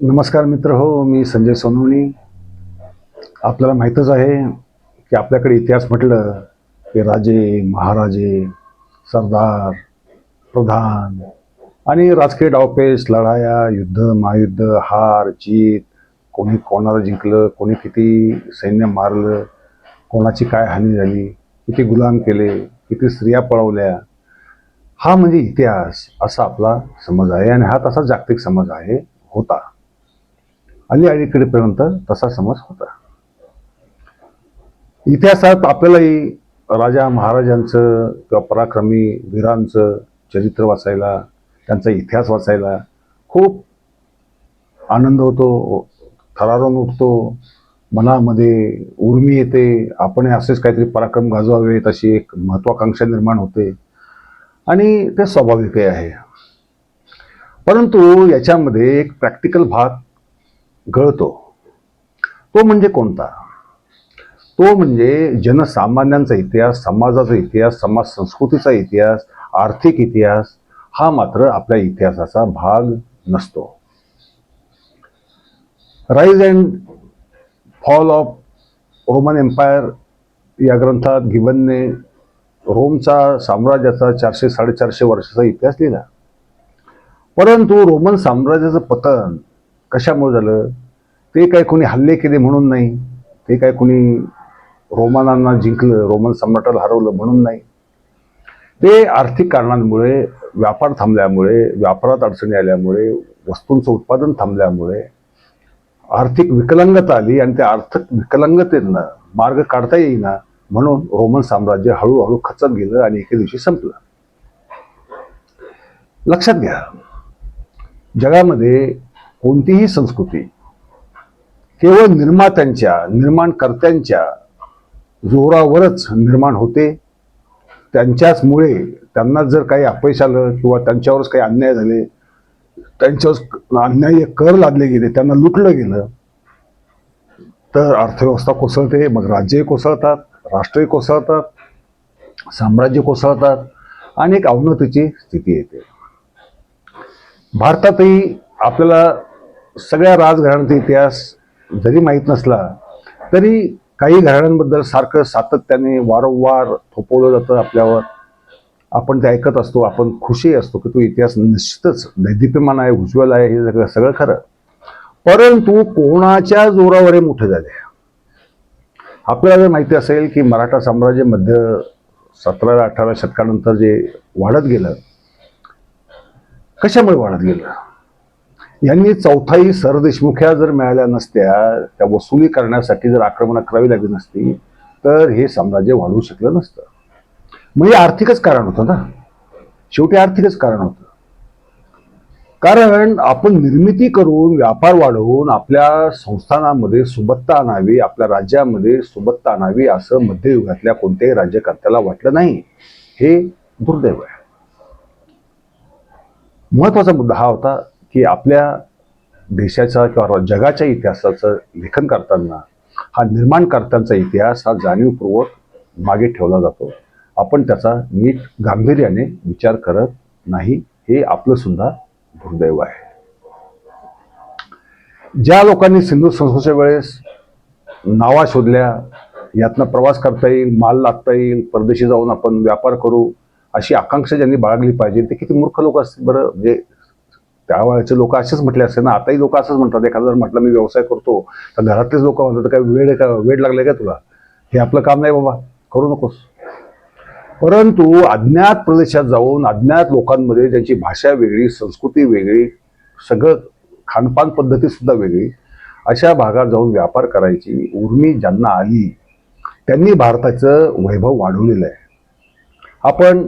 नमस्कार मित्र हो मी संजय सोनवणी. आपल्याला माहीतच आहे की आपल्याकडे इतिहास म्हटलं की राजे महाराजे सरदार प्रधान आणि राजकीय डावपेच लढाया युद्ध महायुद्ध हार जीत कोणी कोणाला जिंकलं कोणी किती सैन्य मारलं कोणाची काय हानी झाली किती गुलाम केले किती स्त्रिया पळवल्या हा म्हणजे इतिहास असा आपला समज आहे आणि हा तसा जागतिक समज आहे होता. अली अलीकडेपर्यंत तसा समज होता. इतिहासात आपल्यालाही राजा महाराजांचं किंवा पराक्रमी वीरांचं चरित्र वाचायला त्यांचा इतिहास वाचायला खूप आनंद होतो थरारून उठतो मनामध्ये उर्मी येते आपण असेच काहीतरी पराक्रम गाजवावेत अशी एक महत्वाकांक्षा निर्माण होते. आणि ते स्वाभाविकही आहे. परंतु याच्यामध्ये एक प्रॅक्टिकल भाग गळतो. तो म्हणजे कोणता? तो म्हणजे जनसामान्यांचा इतिहास समाजाचा इतिहास समाज संस्कृतीचा इतिहास आर्थिक इतिहास हा मात्र आपल्या इतिहासाचा भाग नसतो. Rise and fall of Roman empire या ग्रंथात गिबनने रोमचा साम्राज्याचा चारशे साडेचारशे वर्षाचा इतिहास लिहिला. परंतु रोमन साम्राज्याचं पतन कशामुळे झालं? ते काय कोणी हल्ले केले म्हणून नाही. ते काय कोणी रोमानांना जिंकलं रोमन सम्राटाला हरवलं म्हणून नाही. ते आर्थिक कारणांमुळे व्यापार थांबल्यामुळे व्यापारात अडचणी आल्यामुळे वस्तूंचं उत्पादन थांबल्यामुळे आर्थिक विकलांगता आली आणि त्या आर्थिक विकलांगतेनं मार्ग काढता येईना म्हणून रोमन साम्राज्य हळूहळू खचत गेलं आणि एके दिवशी संपलं. लक्षात घ्या जगामध्ये कोणतीही संस्कृती केवळ निर्मात्यांच्या निर्माणकर्त्यांच्या जोरावरच निर्माण होते. त्यांच्याचमुळे त्यांना जर काही अपयश आलं किंवा त्यांच्यावरच काही अन्याय झाले त्यांच्यावर अन्याय कर लादले गेले त्यांना लुटलं गेलं तर अर्थव्यवस्था कोसळते. मग राज्यही कोसळतात राष्ट्रही कोसळतात साम्राज्य कोसळतात आणि एक अवनतीची स्थिती येते. भारतातही आपल्याला सगळ्या राजघराण्याचा इतिहास जरी माहीत नसला तरी काही घराण्यांबद्दल सारखं सातत्याने वारंवार थोपवलं जातं आपल्यावर. आपण ते ऐकत असतो आपण खुशी असतो की तो इतिहास निश्चितच दैदिप्यमान आहे उज्ज्वल आहे हे सगळं सगळं खरं. परंतु कोणाच्या जोरावर हे मोठं झाले? आपल्याला जर माहिती असेल की मराठा साम्राज्य मध्य सतराव्या अठराव्या शतकानंतर जे वाढत गेलं कशामुळे वाढत गेलं? यांनी चौथाई सरदेशमुख्या जर मिळाल्या नसत्या त्या वसुली करण्यासाठी जर आक्रमणं करावी लागली नसती तर हे साम्राज्य वाढवू शकलं नसतं. म्हणजे आर्थिकच कारण होतं ना. शेवटी आर्थिकच कारण होतं. कारण आपण निर्मिती करून व्यापार वाढवून आपल्या संस्थानामध्ये सुबत्ता आणावी आपल्या राज्यामध्ये सुबत्ता आणावी असं मध्ययुगातल्या कोणत्याही राज्यकर्त्याला वाटलं नाही. हे दुर्दैव आहे. महत्त्वाचा मुद्दा हा होता की आपल्या देशाचा किंवा जगाच्या इतिहासाचं लेखन करताना हा निर्माणकर्त्यांचा इतिहास हा जाणीवपूर्वक मागे ठेवला जातो. आपण त्याचा नीट गांभीर्याने विचार करत नाही हे आपलं सुद्धा दुर्दैव आहे. ज्या लोकांनी सिंधू संस्थेच्या वेळेस नावा शोधल्या यातनं प्रवास करता येईल माल लागता येईल परदेशी जाऊन आपण व्यापार करू अशी आकांक्षा ज्यांनी बाळगली पाहिजे ते किती मूर्ख लोक असतील बरं? म्हणजे त्यावेळेचे लोक असेच म्हटले असते ना आताही लोक असंच म्हणतात. एखादा जर म्हटलं मी व्यवसाय करतो तर घरातलेच लोक म्हणतात काय वेळ का वेळ लागले का तुला? हे आपलं काम नाही बाबा करू नकोस. परंतु अज्ञात प्रदेशात जाऊन अज्ञात लोकांमध्ये ज्यांची भाषा वेगळी संस्कृती वेगळी सगळं खानपान पद्धती सुद्धा वेगळी अशा भागात जाऊन व्यापार करायची उर्मी ज्यांना आली त्यांनी भारताचं वैभव वाढवलेलं आहे. आपण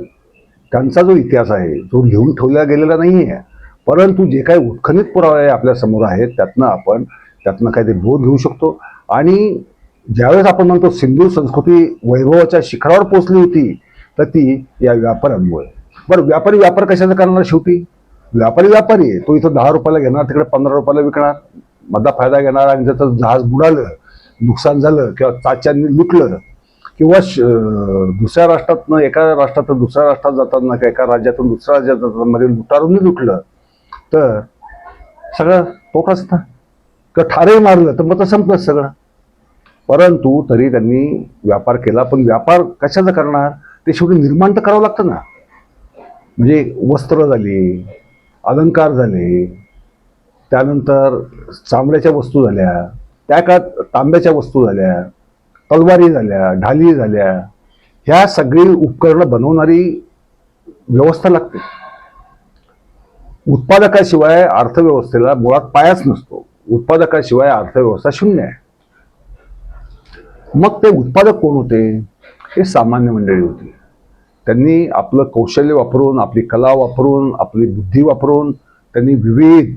त्यांचा जो इतिहास आहे जो लिहून ठेवला गेलेला नाही आहे परंतु जे काही उत्खनित पुरावे आपल्यासमोर आहेत त्यातनं आपण त्यातनं काहीतरी बोध घेऊ शकतो. आणि ज्यावेळेस आपण म्हणतो सिंधू संस्कृती वैभवाच्या शिखरावर पोचली होती तर ती या व्यापारांमुळे बरं व्यापारी व्यापार कशाचा करणार शेवटी? व्यापारी व्यापारी तो इथं दहा रुपयाला घेणार तिकडे पंधरा रुपयाला विकणार. मधला फायदा घेणार आणि त्याचं जहाज बुडालं नुकसान झालं किंवा चाच्यांनी लुटलं किंवा श- दुसऱ्या राष्ट्रातनं एका राष्ट्रातून दुसऱ्या राष्ट्रात जाताना किंवा एका राज्यातून दुसऱ्या राज्यात जाताना मध्ये लुटारूनही लुटलं तर सगळं तोटाच ना. तर ठारही मारलं तर मग तर संपलंच सगळं. परंतु तरी त्यांनी व्यापार केला पण व्यापार कशाचा करणार? ते शेवटी निर्माण तर करावं लागतं ना. म्हणजे वस्त्र झाले अलंकार झाले त्यानंतर चांबड्याच्या वस्तू झाल्या त्या काळात तांब्याच्या वस्तू झाल्या तलवारी झाल्या ढाली झाल्या. ह्या सगळी उपकरणं बनवणारी व्यवस्था लागते. उत्पादकाशिवाय अर्थव्यवस्थेला मुळात पायाच नसतो. उत्पादकाशिवाय अर्थव्यवस्था शून्य आहे. मग ते उत्पादक कोण होते? हे सामान्य मंडळी होती. त्यांनी आपलं कौशल्य वापरून आपली कला वापरून आपली बुद्धी वापरून त्यांनी विविध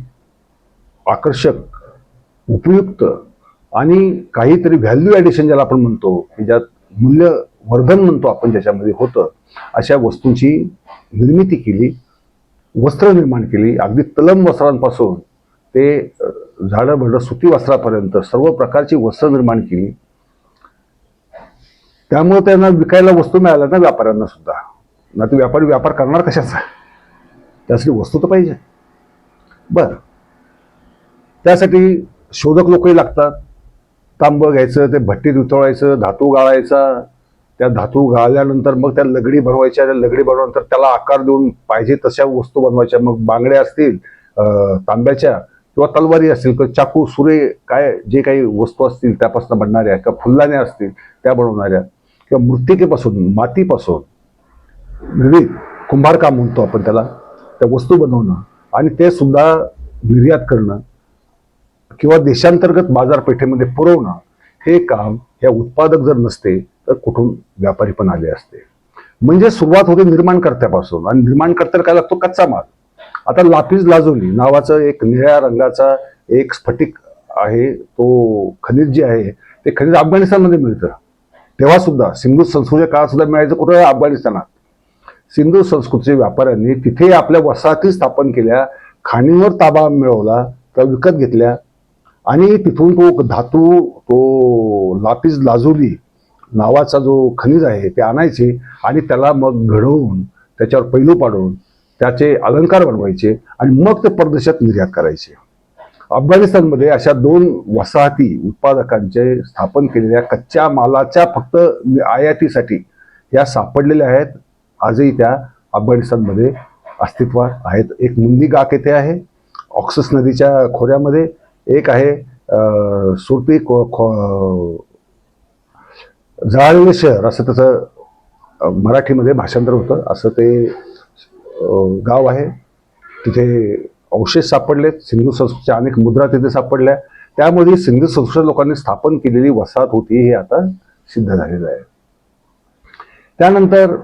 आकर्षक उपयुक्त आणि काहीतरी व्हॅल्यू ॲडिशन ज्याला आपण म्हणतो की ज्यात मूल्यवर्धन म्हणतो आपण ज्याच्यामध्ये होतं अशा वस्तूंची निर्मिती केली. वस्त्र निर्माण केली. अगदी तलम वस्त्रांपासून ते झाडं भडं सुती वस्त्रापर्यंत सर्व प्रकारची वस्त्र निर्माण केली. त्यामुळे त्यांना विकायला वस्तू मिळाल्या ना व्यापाऱ्यांना सुद्धा. ना ते व्यापारी व्यापार करणार कशाचा? त्यासाठी वस्तू तर पाहिजे. बर. त्यासाठी शोधक लोकही लागतात. तांबं घ्यायचं ते भट्टीत उतळायचं धातू गाळायचा त्या धातू गाळल्यानंतर मग त्या लगडी बनवायच्या त्या लगडी बनवल्यानंतर त्याला आकार देऊन पाहिजे तशा वस्तू बनवायच्या. मग बांगड्या असतील तांब्याच्या किंवा तलवारी असतील किंवा चाकू सुरे काय जे काही वस्तू असतील त्यापासून बनणाऱ्या किंवा फुल्लाण्या असतील त्या बनवणाऱ्या किंवा मृत्तिकेपासून मातीपासून विविध कुंभारकाम म्हणतो आपण त्याला त्या वस्तू बनवणं आणि ते सुद्धा निर्यात करणं किंवा देशांतर्गत बाजारपेठेमध्ये पुरवणं हे काम या उत्पादक जर नसते तर कुठून व्यापारी पण आले असते. म्हणजे सुरुवात होते निर्माणकर्त्यापासून. आणि निर्माणकर्त्याला काय लागतो? कच्चा माल. आता लापीज लाजोली नावाचं एक निळ्या रंगाचा एक स्फटिक आहे. तो खनिज जे आहे ते खनिज अफगाणिस्तानमध्ये मिळतं. तेव्हा सुद्धा सिंधू संस्कृतीच्या काळात सुद्धा मिळायचं कुठं? अफगाणिस्तानात. सिंधू संस्कृतीच्या व्यापाऱ्यांनी तिथे आपल्या वसाहती स्थापन केल्या खाणींवर ताबा मिळवला त्या विकत घेतल्या. आणि तिथून तो धातू तो लापीज लाजोली नावाचा जो खनिज आहे ते आणायचे आणि त्याला मग घडवून त्याच्यावर पैलू पाडून त्याचे अलंकार बनवायचे आणि मग ते परदेशात निर्यात करायचे. अफगाणिस्तानमध्ये अशा दोन वसाहती उत्पादकांचे स्थापन केलेल्या कच्च्या मालाच्या फक्त आयातीसाठी या सापडलेल्या आहेत. आजही त्या अफगाणिस्तानमध्ये अस्तित्वात आहेत. एक मुंदी गाक येथे आहे. ऑक्सस नदीच्या खोऱ्यामध्ये एक आहे सुरपी सुरती खो खो- जळालेलं शहर असं त्याचं मराठीमध्ये भाषांतर होतं. असं ते गाव आहे. तिथे अवशेष सापडलेत. सिंधू संस्कृतीच्या अनेक मुद्रा तिथे सापडल्या. त्यामध्ये सिंधू संस्कृत लोकांनी स्थापन केलेली वसाहत होती हे आता सिद्ध झालेलं आहे. त्यानंतर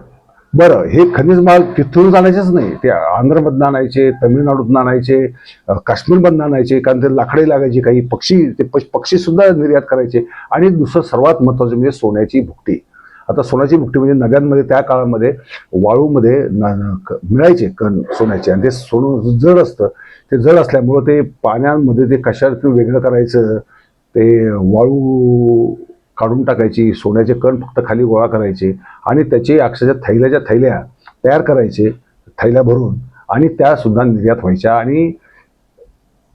बरं हे खनिज माल तिथून आणायचेच नाही. ते आंध्रमधनं आणायचे तमिळनाडूतनं आणायचे काश्मीरमधनं आणायचे कारण ते लाकडे लागायची काही पक्षी ते पक्षी सुद्धा निर्यात करायचे. आणि दुसरं सर्वात महत्त्वाचं म्हणजे सोन्याची भुकटी. आता सोन्याची भुकटी म्हणजे नद्यांमध्ये त्या काळामध्ये वाळूमध्ये न- क- मिळायचे कण सोन्याचे. आणि ते सोनं जड असतं. ते जड असल्यामुळं ते पाण्यामध्ये ते कशा वेगळं करायचं? ते वाळू काढून टाकायची सोन्याचे कण फक्त खाली गोळा करायचे आणि त्याचे अक्षरशः थैल्याच्या थैल्या तयार करायचे थैल्या भरून आणि त्या सुद्धा निर्यात व्हायच्या आणि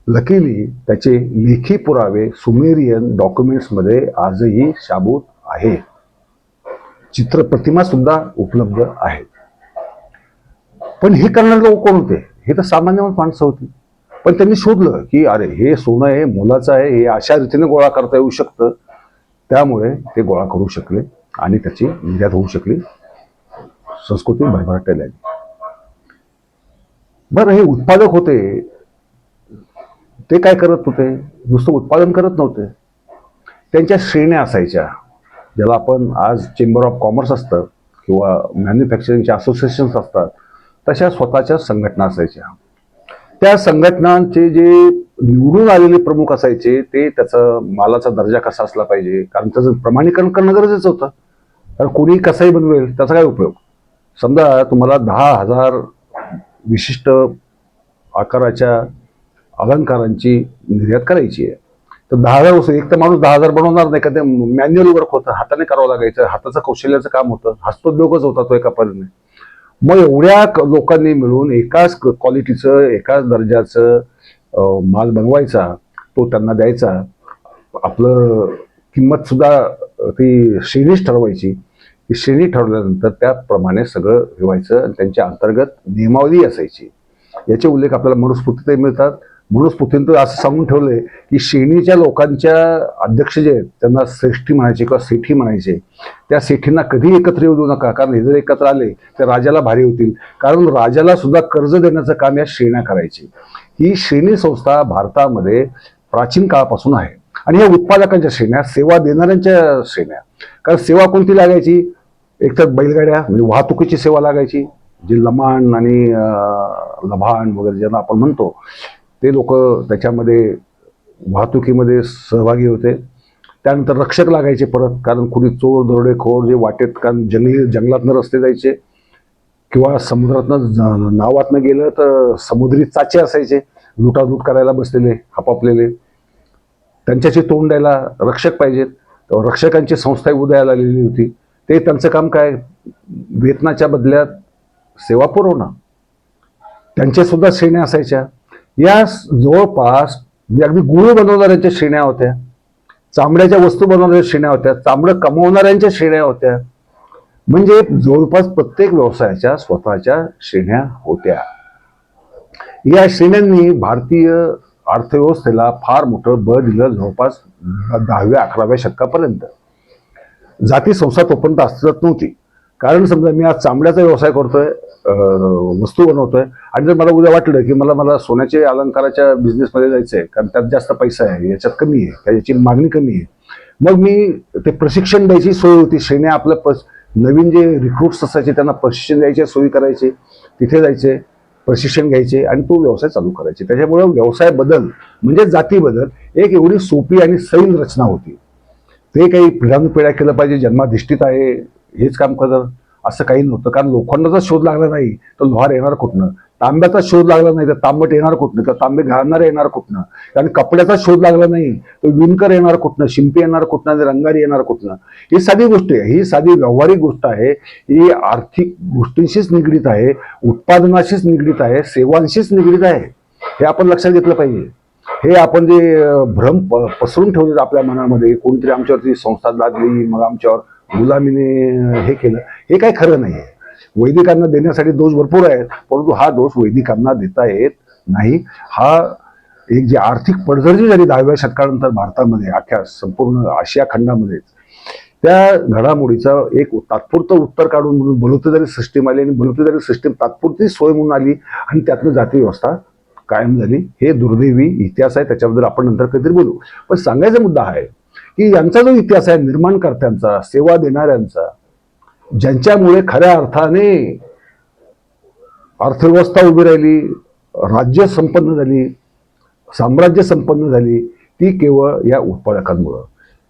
लकीली त्याचे लेखी पुरावे सुमेरियन डॉक्युमेंट्समध्ये आजही शाबूत आहे. चित्रप्रतिमासुद्धा उपलब्ध आहे पण हे करणारे लोक कोण होते? हे तर सामान्य माणसं होती. पण त्यांनी शोधलं की अरे हे सोनं आहे मोलाचं आहे हे अशा रीतीने गोळा करता येऊ शकतं. त्यामुळे ते गोळा करू शकले आणि त्याची निर्यात होऊ शकली. संस्कृती भरभराटायला आहे बरं हे उत्पादक होते. ते काय करत होते? नुसतं उत्पादन करत नव्हते. त्यांच्या श्रेण्या असायच्या ज्याला आपण आज चेंबर ऑफ कॉमर्स असतं किंवा मॅन्युफॅक्चरिंगचे असोसिएशन्स असतात तशा स्वतःच्या संघटना असायच्या. त्या संघटनांचे जे निवडून आलेले प्रमुख असायचे ते त्याचं मालाचा दर्जा कसा असला पाहिजे? कारण त्याचं प्रमाणीकरण करणं गरजेचं होतं. कारण कोणी कसाही बनवेल त्याचा काय उपयोग? समजा तुम्हाला दहा हजार विशिष्ट आकाराच्या अलंकारांची निर्यात करायची आहे. तर दहा हजार वस्तू एक तर माणूस दहा हजार बनवणार नाही का ते मॅन्युअल वर्क होतं हाताने करावं लागायचं हाताचं कौशल्याचं काम होतं हस्तोद्योगच होता तो एका परीने मग एवढ्या क- लोकांनी मिळून एकाच क्वालिटीचं एकाच दर्जाचं माल बनवायचा तो त्यांना द्यायचा. आपलं किंमतसुद्धा ती श्रेणीच ठरवायची. ती श्रेणी ठरवल्यानंतर त्याप्रमाणे सगळं ठेवायचं आणि त्यांच्या अंतर्गत नियमावली असायची. याचे उल्लेख आपल्याला मनुस्फूर्तीतही मिळतात. मनुस्फूर्तीनं तर असं सांगून ठेवलंय की श्रेणीच्या लोकांच्या अध्यक्ष जे आहेत त्यांना श्रेष्ठी म्हणायचे किंवा सेठी म्हणायचे त्या सेठींना कधी एकत्र येऊ देऊ नका. कारण हे जर एकत्र आले तर राजाला भारी होतील. कारण राजाला सुद्धा कर्ज देण्याचं काम या श्रेण्या करायचे. ही श्रेणी संस्था भारतामध्ये प्राचीन काळापासून आहे. आणि या उत्पादकांच्या श्रेण्या सेवा देणाऱ्यांच्या श्रेण्या. कारण सेवा कोणती लागायची? एकतर बैलगाड्या म्हणजे वाहतुकीची सेवा लागायची. जे लमाण आणि लभाण वगैरे ज्यांना आपण म्हणतो ते लोक त्याच्यामध्ये वाहतुकीमध्ये सहभागी होते. त्यानंतर रक्षक लागायचे परत कारण कुणी चोर दरोडेखोर जे वाटेत कारण जंगली जंगलातनं रस्ते जायचे किंवा समुद्रातनं नावातनं गेलं तर समुद्री चाचे असायचे लुटालूट करायला बसलेले हापापलेले त्यांच्याशी तोंड द्यायला रक्षक पाहिजेत तर रक्षकांची संस्था उदयाला आलेली होती. ते त्यांचं काम काय? वेतनाच्या बदल्यात सेवा पुरवणं. त्यांच्यासुद्धा श्रेण्या असायच्या. या जवळपास म्हणजे अगदी गुळ बनवणाऱ्यांच्या श्रेण्या होत्या चामड्याच्या वस्तू बनवणाऱ्या श्रेण्या होत्या चामडं कमवणाऱ्यांच्या श्रेण्या होत्या म्हणजे जवळपास प्रत्येक व्यवसायाच्या स्वतःच्या श्रेण्या होत्या. या श्रेण्यांनी भारतीय अर्थव्यवस्थेला फार मोठं बळ दिलं जवळपास दहाव्या अकराव्या शतकापर्यंत. जाती संस्था तोपर्यंत अस्तित्वात नव्हती. कारण समजा मी आज चांबड्याचा व्यवसाय करतोय वस्तू बनवतोय आणि जर मला उद्या वाटलं की मला मला सोन्याचे अलंकाराच्या बिझनेसमध्ये जायचं आहे कारण त्यात जास्त पैसा आहे याच्यात कमी आहे याची मागणी कमी आहे मग मी ते प्रशिक्षण द्यायची सोय होती शेण्या आपलं प नवीन जे रिक्रुट्स असायचे त्यांना प्रशिक्षण द्यायचे सोयी करायचे तिथे जायचे प्रशिक्षण घ्यायचे आणि तो व्यवसाय चालू करायचे. त्याच्यामुळं व्यवसाय बदल म्हणजे जाती बदल एक एवढी सोपी आणि सैल रचना होती. ते काही पिढ्यानुपिढ्या केलं पाहिजे जन्माधिष्ठित आहे हेच काम करत असं काही नव्हतं. कारण लोखंडाचा शोध लागला नाही तर लोहार येणार कुठनं? तांब्याचा शोध लागला नाही तर तांबट येणार कुठनं? तर तांबे घालणारे येणार कुठनं? कारण कपड्याचा शोध लागला नाही तर विणकर येणार कुठनं? शिंपी येणार कुठनं? आणि रंगारी येणार कुठनं? ही साधी गोष्ट आहे. ही साधी व्यावहारिक गोष्ट आहे. ही आर्थिक गोष्टींशीच निगडीत आहे. उत्पादनाशीच निगडीत आहे. सेवांशीच निगडीत आहे. हे आपण लक्षात घेतलं पाहिजे. हे आपण जे भ्रम प- पसरून ठेवले आपल्या मनामध्ये कोणीतरी आमच्यावरती संस्था लादली मग आमच्यावर गुलामीने हे केलं. हे काही खरं नाही आहे वैदिकांना देण्यासाठी दोष भरपूर आहेत परंतु हा दोष वैदिकांना देता येत नाही. हा एक जी आर्थिक पडझडजी झाली दहाव्या शतकानंतर भारतामध्ये अख्ख्या संपूर्ण आशिया खंडामध्येच त्या घडामोडीचा एक तात्पुरतं उत्तर काढून म्हणून बलुतेदारी सिस्टीम आली आणि बलुतेदारी सिस्टीम तात्पुरती सोय म्हणून आली आणि त्यातनं जाती व्यवस्था कायम झाली. हे दुर्दैवी इतिहास आहे. त्याच्याबद्दल आपण नंतर कधीतरी बोलू. पण सांगायचा मुद्दा आहे की यांचा जो इतिहास आहे निर्माणकर्त्यांचा सेवा देणाऱ्यांचा ज्यांच्यामुळे खऱ्या अर्थाने अर्थव्यवस्था उभी राहिली राज्य संपन्न झाली साम्राज्य संपन्न झाली ती केवळ या उत्पादकांमुळं.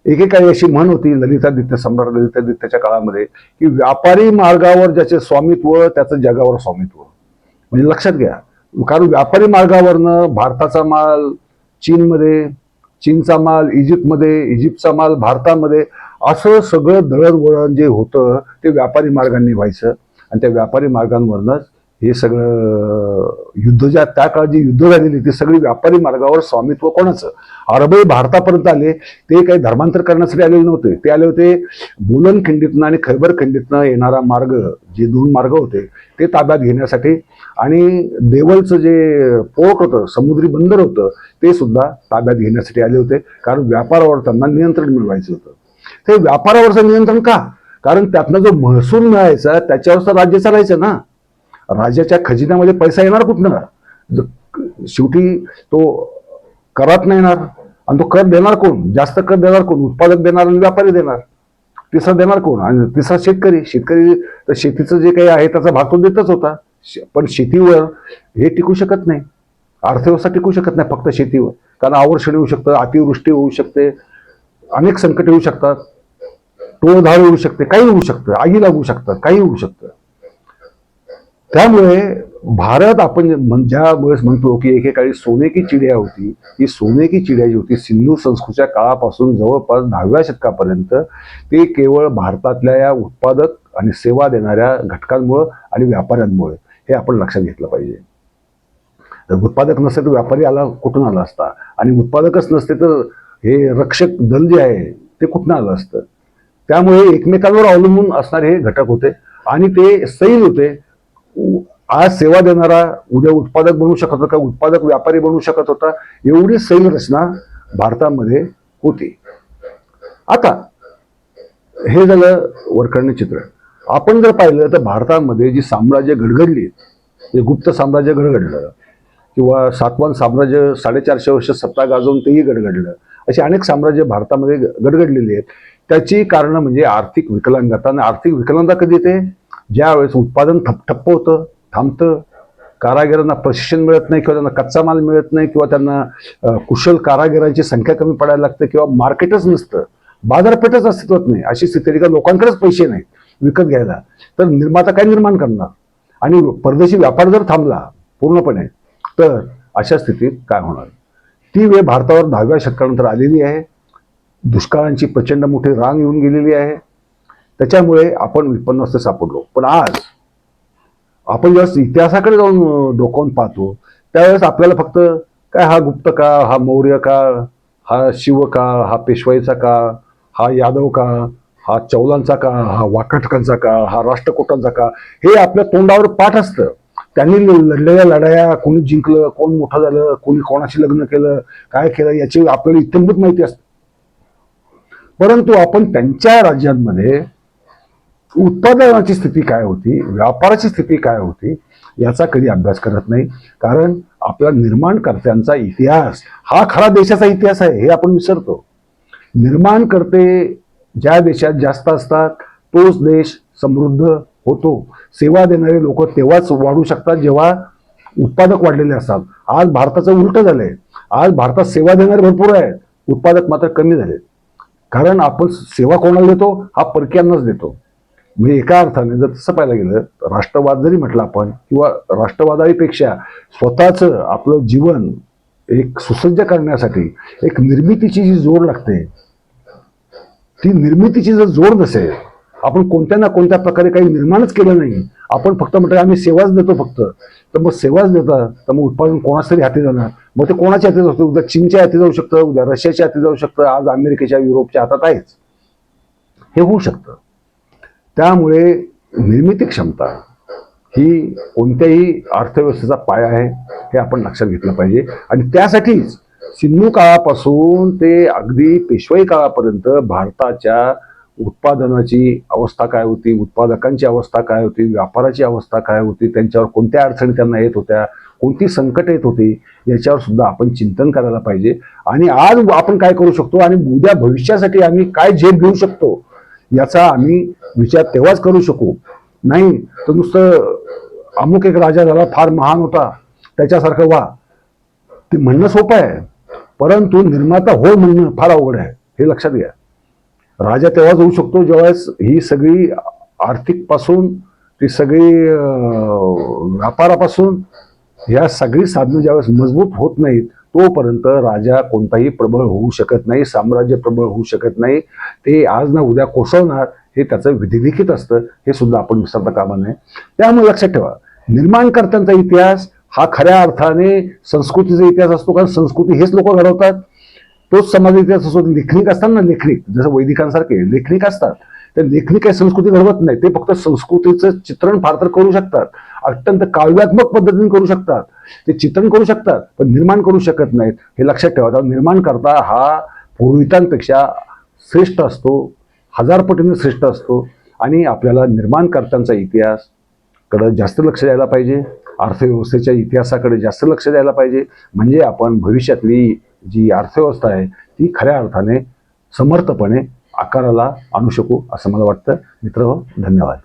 एकेकाळी अशी म्हण होती ललितादित्य सम्राट ललितादित्याच्या काळामध्ये की व्यापारी मार्गावर ज्याचे स्वामित्व त्याचं जगावर स्वामित्व. म्हणजे लक्षात घ्या कारण व्यापारी मार्गावरनं भारताचा माल चीनमध्ये चीनचा माल इजिप्तमध्ये इजिप्तचा माल भारतामध्ये असं सगळं दळणवळण जे होतं ते व्यापारी मार्गांनी व्हायचं. आणि त्या व्यापारी मार्गांवरनंच हे सगळं युद्ध ज्या त्या काळात जी युद्ध झालेली ती सगळी व्यापारी मार्गावर स्वामित्व कोणाचं? अरबही भारतापर्यंत आले ते काही धर्मांतर करण्यासाठी आलेले नव्हते. ते आले होते बोलन खंडीतनं आणि खैबर खंडीतनं येणारा मार्ग जे दोन मार्ग होते ते ताब्यात घेण्यासाठी. आणि देवलचं जे पोर्ट होतं समुद्री बंदर होतं ते सुद्धा ताब्यात घेण्यासाठी आले होते. कारण व्यापारावर त्यांना नियंत्रण मिळवायचं होतं. ते व्यापारावरचं नियंत्रण का? कारण त्यातनं जो महसूल मिळायचा त्याच्यावरचं राज्य चालायचं ना? राज्याच्या खजिन्यामध्ये पैसा येणार कुठनं शेवटी तो करात नाही येणार. आणि तो कर देणार कोण? जास्त कर देणार कोण? उत्पादक देणार आणि व्यापारी देणार. तिसरा देणार कोण? आणि तिसरा शेतकरी. शेतकरी तर शेतीचं जे काही आहे त्याचा भाग तो देतच होता. पण शेतीवर हे टिकू शकत नाही. अर्थव्यवस्था टिकू शकत नाही फक्त शेतीवर. कारण आवर्षण येऊ शकतं अतिवृष्टी होऊ शकते. अनेक संकट येऊ शकतात. टोळधार होऊ शकते. काही होऊ शकतं. आगी लागू शकतात. काही होऊ शकतं. त्यामुळे भारत आपण म्हण- ज्या वेळेस म्हणतो की एकेकाळी सोने की चिड्या होती ही सोने की चिड्या जी होती सिंधू संस्कृतीच्या काळापासून जवळपास दहाव्या शतकापर्यंत ते केवळ भारतातल्या या उत्पादक आणि सेवा देणाऱ्या घटकांमुळं आणि व्यापाऱ्यांमुळे हे आपण लक्षात घेतलं पाहिजे. जर उत्पादक नसते तर व्यापारी आला कुठून आला असता? आणि उत्पादकच नसते तर हे रक्षक दल जे आहे ते कुठून आलं असतं? त्यामुळे एकमेकांवर अवलंबून असणारे हे घटक होते आणि ते सैल होते. आज सेवा देणारा उद्या उत्पादक बनू शकत होता उत्पादक व्यापारी बनू शकत होता एवढी सैल रचना भारतामध्ये होती. आता हे झालं वरकरणी चित्र. आपण जर पाहिलं तर भारतामध्ये जी साम्राज्य घडघडली जे गुप्त साम्राज्य घडघडलं किंवा सातवान साम्राज्य साडेचारशे वर्ष सत्ता गाजवून तेही गडगडलं अशी अनेक साम्राज्य भारतामध्ये ग- गडगडलेली आहेत. त्याची कारणं म्हणजे आर्थिक विकलांगता. आणि आर्थिक विकलांगता कधी येते? ज्यावेळेस उत्पादन ठप ठप्प होतं थांबतं कारागिरांना प्रशिक्षण मिळत नाही किंवा त्यांना कच्चा माल मिळत नाही किंवा त्यांना कुशल कारागिरांची संख्या कमी पडायला लागते किंवा मार्केटच नसतं बाजारपेठच अस्तित्वात नाही अशी स्थिती आहे. का लोकांकडेच पैसे नाहीत विकत घ्यायला. तर निर्माता काय निर्माण करणार? आणि परदेशी व्यापार जर थांबला पूर्णपणे तर अशा स्थितीत काय होणार? ती वेळ भारतावर दहाव्या शतकानंतर आलेली आहे. दुष्काळांची प्रचंड मोठी रांग येऊन गेलेली आहे. त्याच्यामुळे आपण विपन्नस्त सापडलो. पण आज आपण ज्यावेळेस इतिहासाकडे जाऊन डोकावून पाहतो त्यावेळेस आपल्याला फक्त काय हा गुप्त का हा मौर्य का हा शिव का हा पेशवाईचा का हा यादव का हा चौलांचा का हा वाकाटकांचा का हा राष्ट्रकोटांचा का हे आपल्या तोंडावर पाठ असतं. त्यांनी ल- लढलेल्या लढाया कोणी जिंकलं कोण मोठं झालं कोणी कोणाशी लग्न केलं काय केलं याची आपल्याला इत्यंभूत माहिती असते. परंतु आपण त्यांच्या राज्यांमध्ये उत्पादनाची स्थिती काय होती व्यापाराची स्थिती काय होती याचा कधी अभ्यास करत नाही. कारण आपला निर्माणकर्त्यांचा इतिहास हा खरा देशाचा इतिहास आहे हे आपण विसरतो. निर्माणकर्ते ज्या देशात जास्त असतात तोच देश समृद्ध होतो. सेवा देणारे लोक तेव्हाच वाढू शकतात जेव्हा उत्पादक वाढलेले असतात. आज भारताचं उलट झालंय. आज भारतात सेवा देणारे भरपूर आहेत. उत्पादक मात्र कमी झाले कारण आपण सेवा कोणाला देतो? हा परक्यांनाच देतो. म्हणजे एका अर्थाने जर तसं पाहायला गेलं तर राष्ट्रवाद जरी म्हटलं आपण किंवा राष्ट्रवादापेक्षा स्वतःचं आपलं जीवन एक सुसज्ज करण्यासाठी एक निर्मितीची जी जोड लागते ती निर्मितीची जर जोड नसेल आपण कोणत्या ना कोणत्या प्रकारे काही निर्माणच केलं नाही आपण फक्त म्हटलं आम्ही सेवाच देतो फक्त. तर मग सेवाच देतात तर मग उत्पादन कोणाच तरी हाती जाणार. मग ते कोणाच्या हाती जाऊ शकतं? उद्या चीनच्या हाती जाऊ शकतं उद्या रशियाच्या हाती जाऊ शकतं आज अमेरिकेच्या युरोपच्या हातात आहेच. हे होऊ शकतं. त्यामुळे निर्मिती क्षमता ही कोणत्याही अर्थव्यवस्थेचा पाया आहे हे आपण लक्षात घेतलं पाहिजे. आणि त्यासाठीच सिंधू काळापासून ते अगदी पेशवाई काळापर्यंत भारताच्या उत्पादनाची अवस्था काय होती उत्पादकांची अवस्था काय होती व्यापाराची अवस्था काय होती त्यांच्यावर कोणत्या अडचणी त्यांना येत होत्या कोणती संकट येत होती याच्यावर सुद्धा आपण चिंतन करायला पाहिजे. आणि आज आपण काय करू शकतो आणि उद्या भविष्यासाठी आम्ही काय झेप घेऊ शकतो याचा आम्ही विचार तेव्हाच करू शकू. नाही तर नुसतं अमुक एक राजा झाला फार महान होता त्याच्यासारखं वा ते म्हणणं सोपं आहे परंतु निर्माता हो म्हणणं फार अवघड आहे हे लक्षात घ्या. राजा तेव्हाच होऊ शकतो ज्यावेळेस ही सगळी आर्थिकपासून ती सगळी व्यापारापासून ह्या सगळी साधनं ज्यावेळेस मजबूत होत नाहीत तोपर्यंत राजा कोणताही प्रबळ होऊ शकत नाही साम्राज्य प्रबळ होऊ शकत नाही. ते आज ना उद्या कोसळणार हे त्याचं विधिलिखित असतं हे सुद्धा आपण विसरता कामा नये. त्यामुळे लक्षात ठेवा निर्माणकर्त्यांचा इतिहास हा खऱ्या अर्थाने संस्कृतीचा इतिहास असतो कारण संस्कृती हेच लोक घडवतात. तोच समाज इतिहास असतो लेखनिक असतात ना लेखनिक जसं वैदिकांसारखे लेखनिक असतात. तर लेखणी काही संस्कृती घडवत नाही. ते फक्त संस्कृतीचं चित्रण फार तर करू शकतात. अत्यंत काव्यात्मक पद्धतीने करू शकतात. ते चित्रण करू शकतात पण निर्माण करू शकत नाहीत. हे लक्षात ठेवा. निर्माण करता हा पूर्वितांपेक्षा श्रेष्ठ असतो. हजार पटीने श्रेष्ठ असतो. आणि आपल्याला निर्माणकर्त्यांचा इतिहासकडे जास्त लक्ष द्यायला पाहिजे. अर्थव्यवस्थेच्या इतिहासाकडे जास्त लक्ष द्यायला पाहिजे. म्हणजे आपण भविष्यातली जी अर्थव्यवस्था आहे ती खऱ्या अर्थाने समर्थपणे आकाराला आणू शकू असं मला वाटतं. मित्र हो, धन्यवाद.